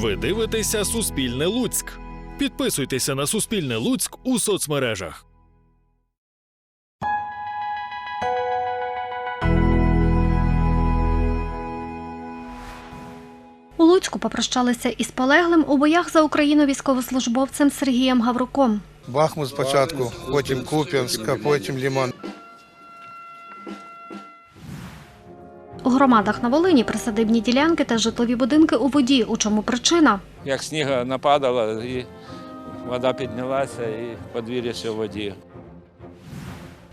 Ви дивитеся Суспільне Луцьк. Підписуйтеся на Суспільне Луцьк у соцмережах. У Луцьку попрощалися із полеглим у боях за Україну військовослужбовцем Сергієм Гавруком. Бахмут спочатку, потім Куп'янськ, а потім Ліман. Громадах на Волині присадибні ділянки та житлові будинки у воді. У чому причина? Як сніга нападало, і вода піднялася, і подвір'я все в воді.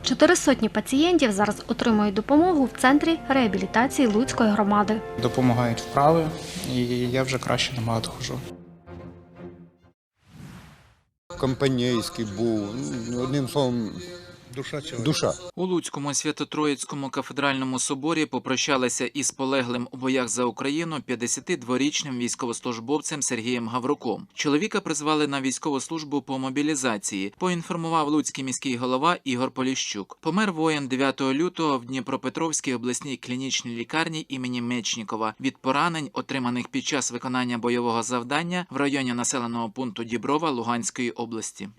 Чотири сотні пацієнтів зараз отримують допомогу в центрі реабілітації Луцької громади. допомагають вправи, і я вже краще набагато хожу. компанійський був. Ну, Одним словом, Душа чоловіка. душа. У Луцькому Свято-Троїцькому кафедральному соборі попрощалися із полеглим у боях за Україну 52-річним військовослужбовцем Сергієм Гавруком. Чоловіка призвали на військову службу по мобілізації. Поінформував луцький міський голова Ігор Поліщук. Помер воїн 9 лютого в Дніпропетровській обласній клінічній лікарні імені Мечнікова від поранень, отриманих під час виконання бойового завдання в районі населеного пункту Діброва Луганської області.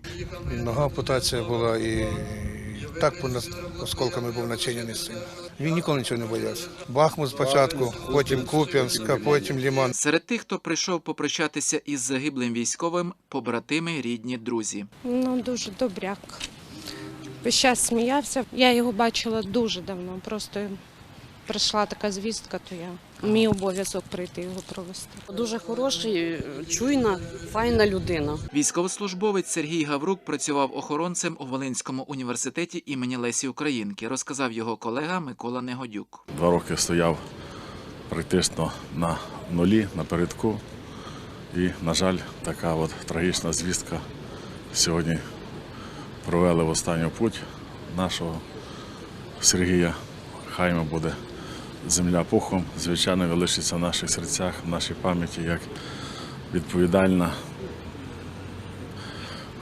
Нога ампутація була і так по нас осколками був начинений сильно. Він ніколи нічого не боявся. Бахмут спочатку, потім Куп'янськ, потім Ліман. Серед тих, хто прийшов попрощатися із загиблим військовим, побратими, рідні, друзі. Ну, дуже добряк. Весь час сміявся. Я його бачила дуже давно. Просто прийшла така звістка, то я мій обов'язок прийти його провести. Дуже хороший, чуйна, файна людина. Військовослужбовець Сергій Гаврук працював охоронцем у Волинському університеті імені Лесі Українки, розказав його колега Микола Негодюк. Два роки стояв практично на нулі, на передку. І, на жаль, така от трагічна звістка сьогодні провели в останню путь нашого Сергія. Хай йому буде земля пухом. Звичайно, він лишиться в наших серцях, в нашій пам'яті як відповідальна,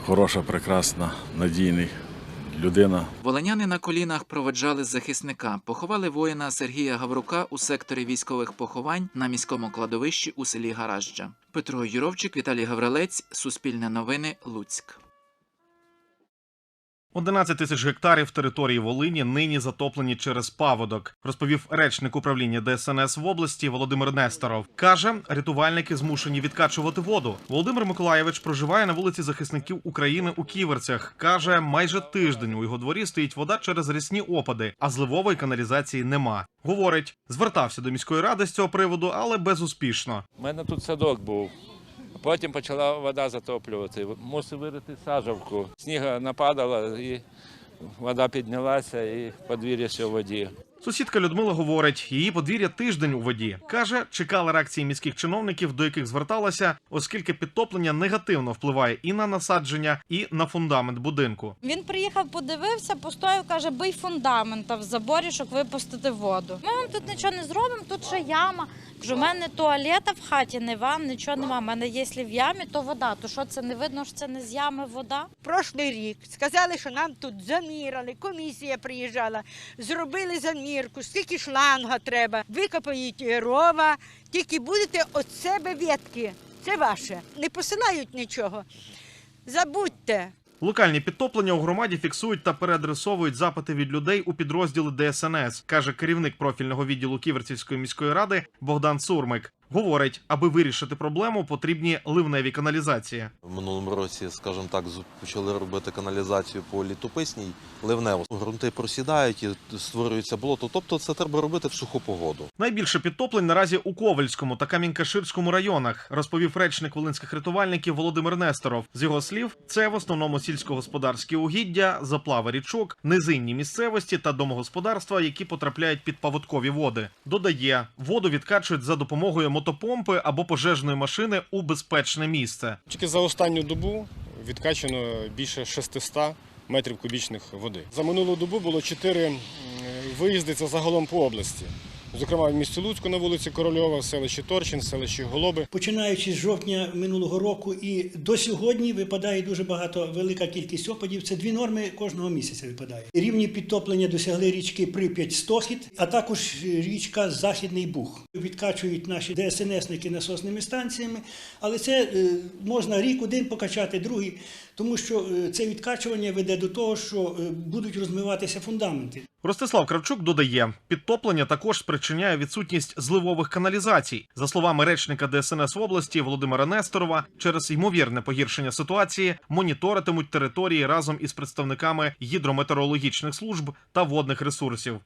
хороша, прекрасна, надійний людина, Волиняни на колінах проведжали захисника. Поховали воїна Сергія Гаврука у секторі військових поховань на міському кладовищі у селі Гаражджа. Петро Юровчик, Віталій Гаврилець, Суспільне новини, Луцьк. 11 тисяч гектарів території Волині нині затоплені через паводок, розповів речник управління ДСНС в області Володимир Несторов. Каже, рятувальники змушені відкачувати воду. Володимир Миколаєвич проживає на вулиці захисників України у Ківерцях. каже, майже тиждень у його дворі стоїть вода через рясні опади, а зливової каналізації нема. Говорить, звертався до міської ради з цього приводу, але безуспішно. У мене тут садок був. Потім почала вода затоплювати. Мусив вирити сажавку. Сніга нападала і вода піднялася, і подвір'я ще в воді. Сусідка Людмила говорить, її подвір'я тиждень у воді. Каже, чекала реакції міських чиновників, до яких зверталася, оскільки підтоплення негативно впливає і на насадження, і на фундамент будинку. Він приїхав, подивився, постояв, каже, бий фундамента в заборі, щоб випустити воду. Ми вам тут нічого не зробимо, тут ще яма. Кажу, у мене туалета в хаті, не вам, нічого нема. У мене якщо в ямі, то вода. То що це не видно, що це не з ями вода? Прошлий рік сказали, що нам тут заміряли, комісія приїжджала, зробили замірку, скільки шланга треба, викопають рова, тільки будете від себе ветки. Це ваше. Не посилають нічого. Забудьте. Локальні підтоплення у громаді фіксують та переадресовують запити від людей у підрозділи ДСНС, каже керівник профільного відділу Ківерцівської міської ради Богдан Сурмик. Говорить, аби вирішити проблему, потрібні ливневі каналізації. В минулому році, скажімо так, почали робити каналізацію по літописній ливнево. Грунти просідають і створюється болото. Тобто це треба робити в суху погоду. Найбільше підтоплень наразі у Ковальському та Камінь-Каширському районах, розповів речник волинських рятувальників Володимир Несторов. З його слів, це в основному сільськогосподарські угіддя, заплави річок, низинні місцевості та домогосподарства, які потрапляють під паводкові води. Додає, воду відкачують за допомогою мотопомпи або пожежної машини у безпечне місце. Тільки за останню добу відкачано більше 600 метрів кубічних води. За минулу добу було 4 виїзди це загалом по області. Зокрема, в місті Луцьку на вулиці Корольова, в селищі Торчин, в селищі Голоби. Починаючи з жовтня минулого року і до сьогодні випадає дуже багато велика кількість опадів. Це дві норми кожного місяця випадає. Рівні підтоплення досягли річки Прип'ять Стохід, а також річка Західний Буг. Відкачують наші ДСНСники насосними станціями, але це е, можна рік один покачати, другий, тому що е, це відкачування веде до того, що е, будуть розмиватися фундаменти. Ростислав Кравчук додає, підтоплення також спричиняє відсутність зливових каналізацій. За словами речника ДСНС області Володимира Несторова, через ймовірне погіршення ситуації моніторитимуть території разом із представниками гідрометеорологічних служб та водних ресурсів.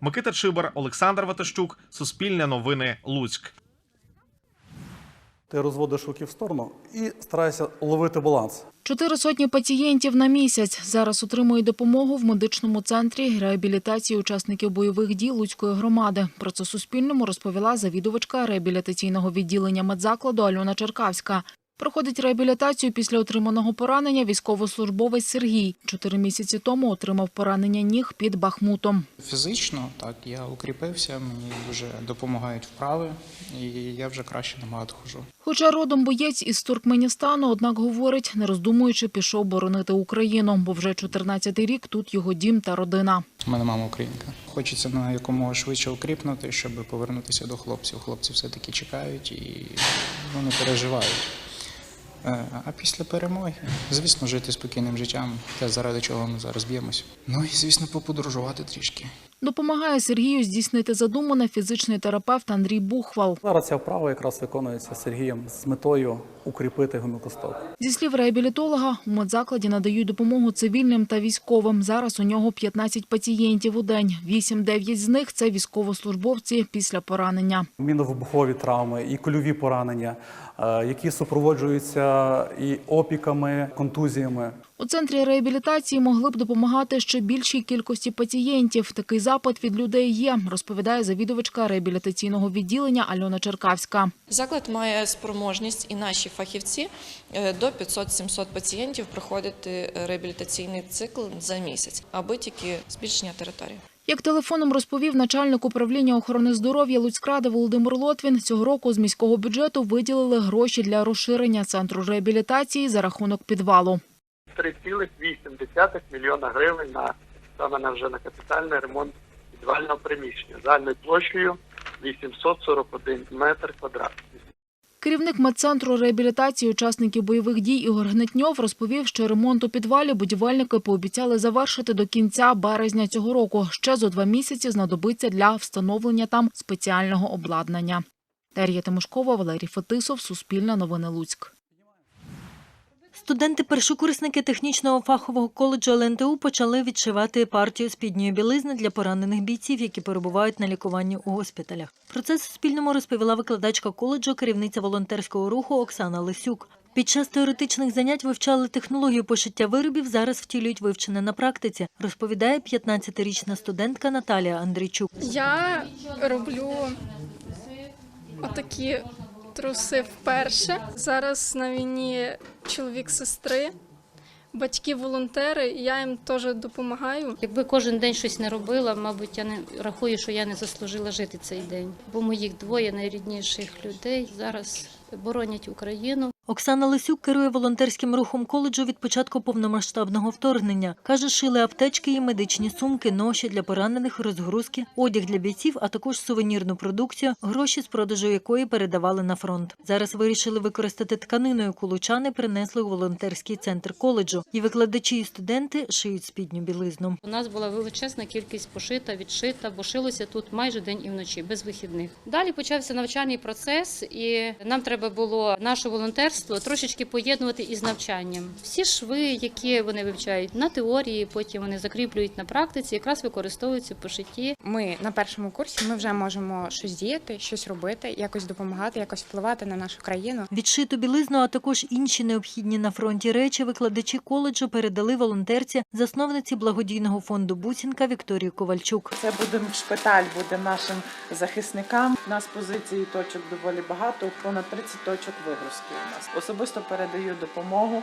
Микита Чибар, Олександр Ватащук, Суспільне новини, Луцьк. Ти розводиш руки в сторону і стараєшся ловити баланс. Чотири сотні пацієнтів на місяць зараз отримують допомогу в медичному центрі реабілітації учасників бойових дій Луцької громади. Про це Суспільному розповіла завідувачка реабілітаційного відділення медзакладу Альона Черкавська. Проходить реабілітацію після отриманого поранення військовослужбовець Сергій. Чотири місяці тому отримав поранення ніг під Бахмутом. Фізично, так, я укріпився, мені дуже допомагають вправи, і я вже краще набагато хожу. Хоча родом боєць із Туркменістану, однак говорить, не роздумуючи, пішов боронити Україну, бо вже 14-й рік тут його дім та родина. У мене мама українка. Хочеться на якомога швидше укріпнути, щоб повернутися до хлопців. Хлопці все-таки чекають і вони переживають. Е, А після перемоги, звісно, жити спокійним життям, те, заради чого ми зараз б'ємося. Ну і звісно, поподорожувати трішки. Допомагає Сергію здійснити задумане фізичний терапевт Андрій Бухвал. Зараз ця вправа якраз виконується Сергієм з метою укріпити гомілкосток. Зі слів реабілітолога, у медзакладі надають допомогу цивільним та військовим. Зараз у нього 15 пацієнтів у день. 8-9 з них це військовослужбовці після поранення. Міновибухові травми і кульові поранення, е, які супроводжуються і опіками, контузіями. У центрі реабілітації могли б допомагати ще більшій кількості пацієнтів. Такий запит від людей є, розповідає завідувачка реабілітаційного відділення Альона Черкавська. Заклад має спроможність і наші фахівці е, до 500-700 пацієнтів проходити реабілітаційний цикл за місяць, аби тільки збільшення території. Як телефоном розповів начальник управління охорони здоров'я Луцькради Володимир Лотвін, цього року з міського бюджету виділили гроші для розширення центру реабілітації за рахунок підвалу. 3,8 мільйона гривень на саме на вже на капітальний ремонт підвального приміщення загальною площею 841 метр квадратний. Керівник медцентру реабілітації учасників бойових дій Ігор Гнетньов розповів, що ремонт у підвалі будівельники пообіцяли завершити до кінця березня цього року. Ще зо два місяці знадобиться для встановлення там спеціального обладнання. Дар'я Тимошкова, Валерій Фетисов, Суспільне новини Луцьк. Студенти-першокурсники технічного фахового коледжу ЛНТУ почали відшивати партію спідньої білизни для поранених бійців, які перебувають на лікуванні у госпіталях. Про це Суспільному розповіла викладачка коледжу, керівниця волонтерського руху Оксана Лисюк. Під час теоретичних занять вивчали технологію пошиття виробів, зараз втілюють вивчене на практиці, розповідає 15-річна студентка Наталія Андрійчук. Я роблю отакі труси вперше. Зараз на війні чоловік сестри, батьки волонтери, і я їм теж допомагаю. Якби кожен день щось не робила, мабуть, я не рахую, що я не заслужила жити цей день. Бо моїх двоє найрідніших людей зараз боронять Україну. Оксана Лисюк керує волонтерським рухом коледжу від початку повномасштабного вторгнення. Каже, шили аптечки і медичні сумки, ноші для поранених, розгрузки, одяг для бійців, а також сувенірну продукцію, гроші з продажу якої передавали на фронт. Зараз вирішили використати тканину, яку лучани принесли у волонтерський центр коледжу. І викладачі і студенти шиють спідню білизну. У нас була величезна кількість пошита, відшита, бо шилося тут майже день і вночі, без вихідних. Далі почався навчальний процес, і нам треба було наше волонтерство трошечки поєднувати із навчанням. Всі шви, які вони вивчають на теорії, потім вони закріплюють на практиці, якраз використовуються в пошитті. Ми на першому курсі ми вже можемо щось діяти, щось робити, якось допомагати, якось впливати на нашу країну. Відшиту білизну, а також інші необхідні на фронті речі викладачі коледжу передали волонтерці, засновниці благодійного фонду Бусінка Вікторії Ковальчук. Це буде шпиталь, буде нашим захисникам. У нас позиції точок доволі багато, понад 30 точок вигрузки у нас Особисто передаю допомогу,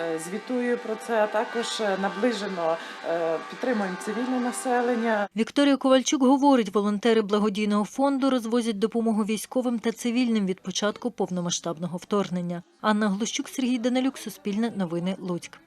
е, звітую про це, а також е, наближено е, підтримуємо цивільне населення. Вікторія Ковальчук говорить, волонтери благодійного фонду розвозять допомогу військовим та цивільним від початку повномасштабного вторгнення. Анна Глущук, Сергій Данилюк, Суспільне новини, Луцьк.